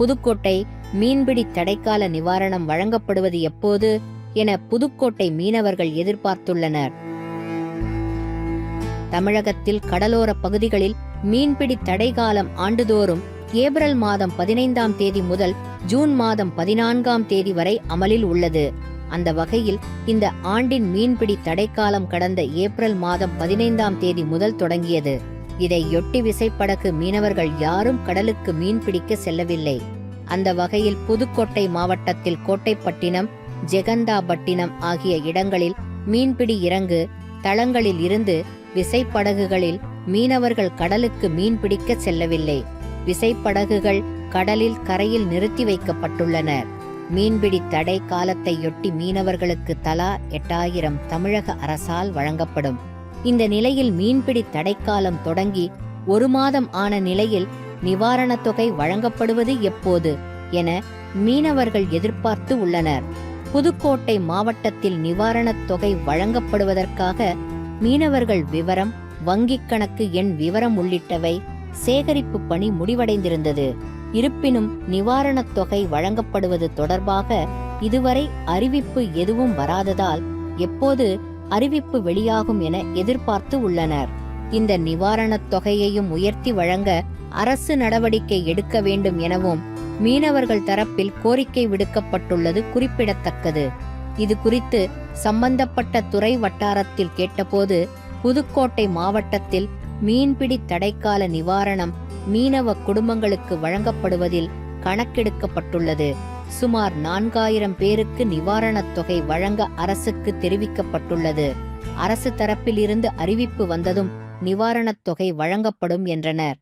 புதுக்கோட்டை மீன்பிடி தடைக்கால நிவாரணம் வழங்கப்படுவது எப்போது என புதுக்கோட்டை மீனவர்கள் எதிர்பார்த்துள்ளனர். தமிழகத்தில் கடலோர பகுதிகளில் மீன்பிடி தடைகாலம் ஆண்டுதோறும் ஏப்ரல் மாதம் பதினைந்தாம் தேதி முதல் ஜூன் மாதம் பதினான்காம் தேதி வரை அமலில் உள்ளது. அந்த வகையில் இந்த ஆண்டின் மீன்பிடி தடைக்காலம் கடந்த ஏப்ரல் மாதம் பதினைந்தாம் தேதி முதல் தொடங்கியது. இதையொட்டி விசைப்படகு மீனவர்கள் யாரும் கடலுக்கு மீன்பிடிக்க செல்லவில்லை. அந்த வகையில் புதுக்கோட்டை மாவட்டத்தில் கோட்டைப்பட்டினம் ஜெகந்தாபட்டினம் ஆகிய இடங்களில் மீன்பிடி இறங்கு தளங்களில் இருந்து விசைப்படகுகளில் மீனவர்கள் கடலுக்கு மீன் பிடிக்க செல்லவில்லை. விசைப்படகுகள் கடலில் கரையில் நிறுத்தி வைக்கப்பட்டுள்ளன. மீன்பிடி தடை காலத்தையொட்டி மீனவர்களுக்கு தலா எட்டாயிரம் தமிழக அரசால் வழங்கப்படும். இந்த நிலையில் மீன்பிடி தடைக்காலம் தொடங்கி ஒரு மாதம் ஆன நிலையில் நிவாரணத் தொகை வழங்கப்படுவது எப்போது என மீனவர்கள் எதிர்பார்த்து உள்ளனர். புதுக்கோட்டை மாவட்டத்தில் நிவாரணத் தொகை வழங்கப்படுவதற்காக மீனவர்கள் விவரம் வங்கிக் கணக்கு எண் விவரம் உள்ளிட்டவை சேகரிப்பு பணி முடிவடைந்திருந்தது. இருப்பினும் நிவாரணத் தொகை வழங்கப்படுவது தொடர்பாக இதுவரை அறிவிப்பு எதுவும் வராததால் எப்போது அறிவிப்பு வெளியாகும் என எதிர்பார்த்து உள்ளனர். இந்த நிவாரணத் தொகையையும் உயர்த்தி வழங்க அரசு நடவடிக்கை எடுக்க வேண்டும் எனவும் மீனவர்கள் தரப்பில் கோரிக்கை விடுக்கப்பட்டுள்ளது குறிப்பிடத்தக்கது. இது குறித்து சம்பந்தப்பட்ட துறை வட்டாரத்தில் கேட்டபோது புதுக்கோட்டை மாவட்டத்தில் மீன்பிடி தடைக்கால நிவாரணம் மீனவ குடும்பங்களுக்கு வழங்கப்படுவதில் கணக்கெடுக்கப்பட்டுள்ளது. சுமார் நான்காயிரம் பேருக்கு நிவாரணத் தொகை வழங்க அரசுக்கு தெரிவிக்கப்பட்டுள்ளது. அரசு தரப்பிலிருந்து அறிவிப்பு வந்ததும் நிவாரணத் தொகை வழங்கப்படும் என்றனர்.